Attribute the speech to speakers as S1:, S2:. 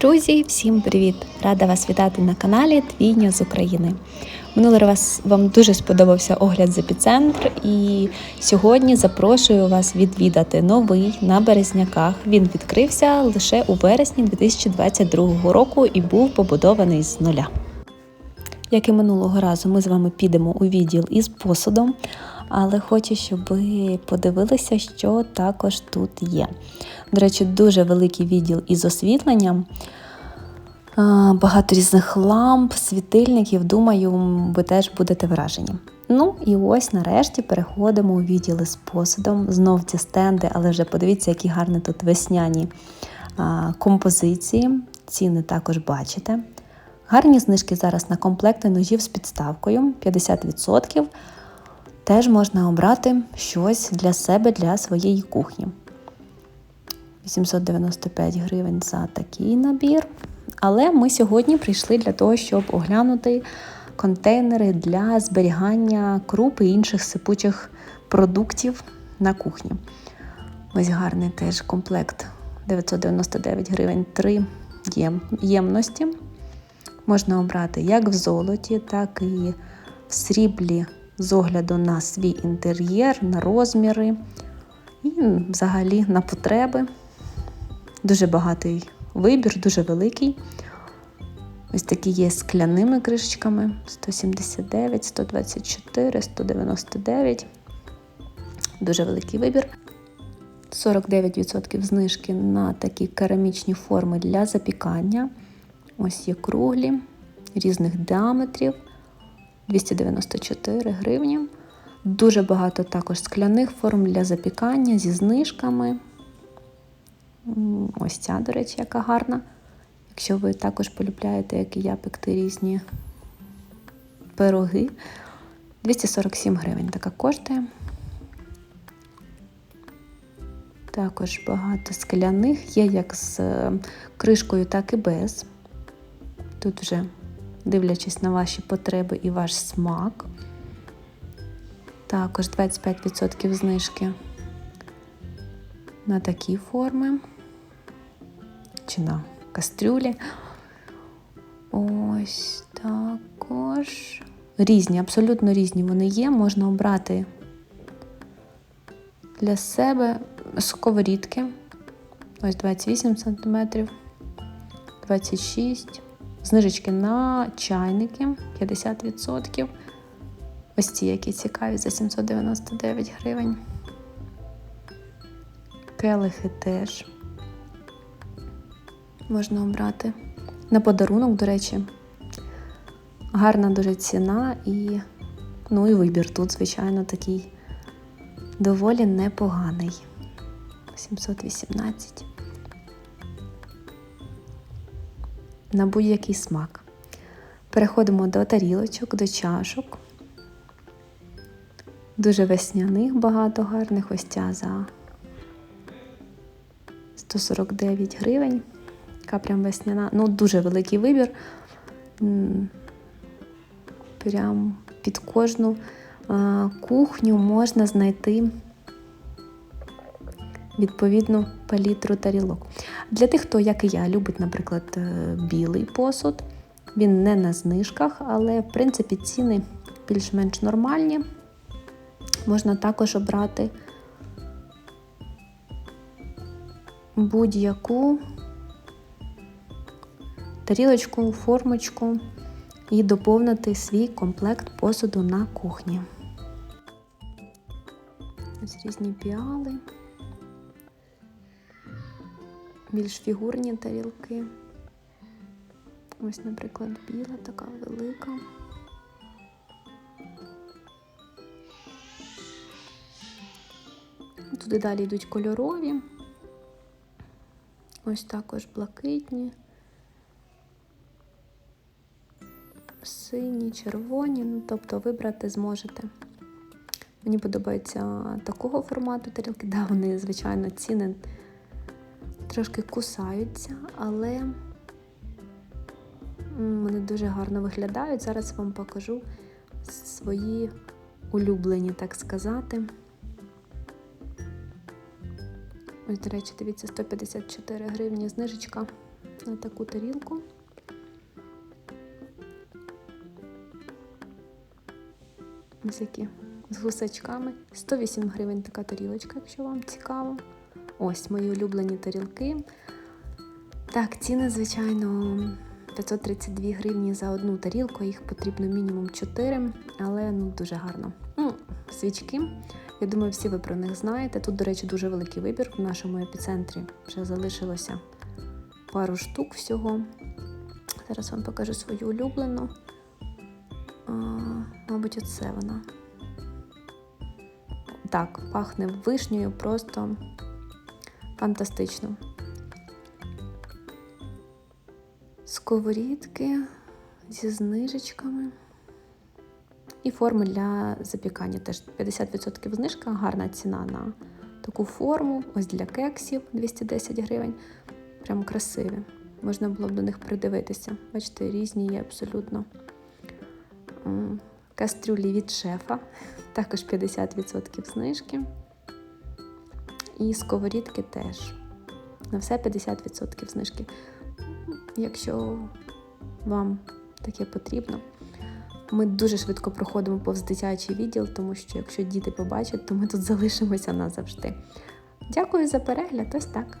S1: Друзі, всім привіт! Рада вас вітати на каналі Твійня з України. Минулий раз вам дуже сподобався огляд з епіцентр, і сьогодні запрошую вас відвідати новий на Березняках. Він відкрився лише у вересні 2022 року і був побудований з нуля. Як і минулого разу, ми з вами підемо у відділ із посудом, але хочу, щоб ви подивилися, що також тут є. До речі, дуже великий відділ із освітленням. Багато різних ламп, світильників. Думаю, ви теж будете вражені. Ну і ось нарешті переходимо у відділи з посудом. Знов ці стенди, але вже подивіться, які гарні тут весняні композиції. Ціни також бачите. Гарні знижки зараз на комплекти ножів з підставкою 50%. Теж можна обрати щось для себе, для своєї кухні. 895 гривень за такий набір. Але ми сьогодні прийшли для того, щоб оглянути контейнери для зберігання круп і інших сипучих продуктів на кухні. Ось гарний теж комплект 999 гривень, три ємності. Можна обрати як в золоті, так і в сріблі з огляду на свій інтер'єр, на розміри і взагалі на потреби. Дуже багатий вибір, дуже великий. Ось такі є скляними кришечками: 179, 124, 199. Дуже великий вибір. 49% знижки на такі керамічні форми для запікання. Ось є круглі різних діаметрів. 294 гривні. Дуже багато також скляних форм для запікання зі знижками. Ось ця, до речі, яка гарна. Якщо ви також полюбляєте, як і я, пекти різні пироги. 247 гривень така коштує. Також багато скляних, є як з кришкою, так і без. Тут вже дивлячись на ваші потреби і ваш смак. Також 25% знижки на такі форми чи на кастрюлі. Ось також. Різні, абсолютно різні вони є. Можна обрати для себе сковорідки. Ось 28 см, 26 Знижечки на чайники 50%. Ось ці, які цікаві, за 799 гривень. Келихи теж можна обрати. На подарунок, до речі, гарна дуже ціна і, ну і вибір тут, звичайно, такий доволі непоганий. 718. На будь-який смак. Переходимо до тарілочок, до чашок. Дуже весняних, багато гарних ось ця за 149 гривень. Така прям весняна. Ну, дуже великий вибір. Прям під кожну кухню можна знайти відповідну палітру тарілок. Для тих, хто, як і я, любить, наприклад, е, білий посуд. Він не на знижках, але, в принципі, ціни більш-менш нормальні. Можна також обрати будь-яку тарілочку, формочку і доповнити свій комплект посуду на кухні. Ось різні піали, більш фігурні тарілки. Ось, наприклад, біла така велика. Туди далі йдуть кольорові, ось також блакитні, сині, червоні, ну, тобто вибрати зможете. Мені подобається такого формату тарілки. Да, вони, звичайно, ціни трошки кусаються, але вони дуже гарно виглядають. Зараз вам покажу свої улюблені, так сказати. Ось, до речі, дивіться, 154 гривні знижечка. на таку тарілку. Ось які з гусачками. 108 гривень така тарілочка, якщо вам цікаво. Ось мої улюблені тарілки. Так, ціни, звичайно, 532 гривні за одну тарілку, їх потрібно мінімум 4, але ну дуже гарно. Ну, свічки. Я думаю, всі ви про них знаєте. Тут, до речі, дуже великий вибір в нашому епіцентрі. Вже залишилося пару штук всього. Зараз вам покажу свою улюблену. А, мабуть, оце вона. Так, пахне вишнею просто фантастично. Сковорідки зі знижечками. І форми для запікання теж 50% знижка, гарна ціна на таку форму. Ось для кексів 210 гривень. Прям красиві. Можна було б до них придивитися. Бачите, різні є абсолютно. Кастрюлі від шефа, також 50% знижки. І сковорідки теж. На все 50% знижки. Якщо вам таке потрібно. Ми дуже швидко проходимо повз дитячий відділ, тому що якщо діти побачать, то ми тут залишимося назавжди. Дякую за перегляд. Ось так.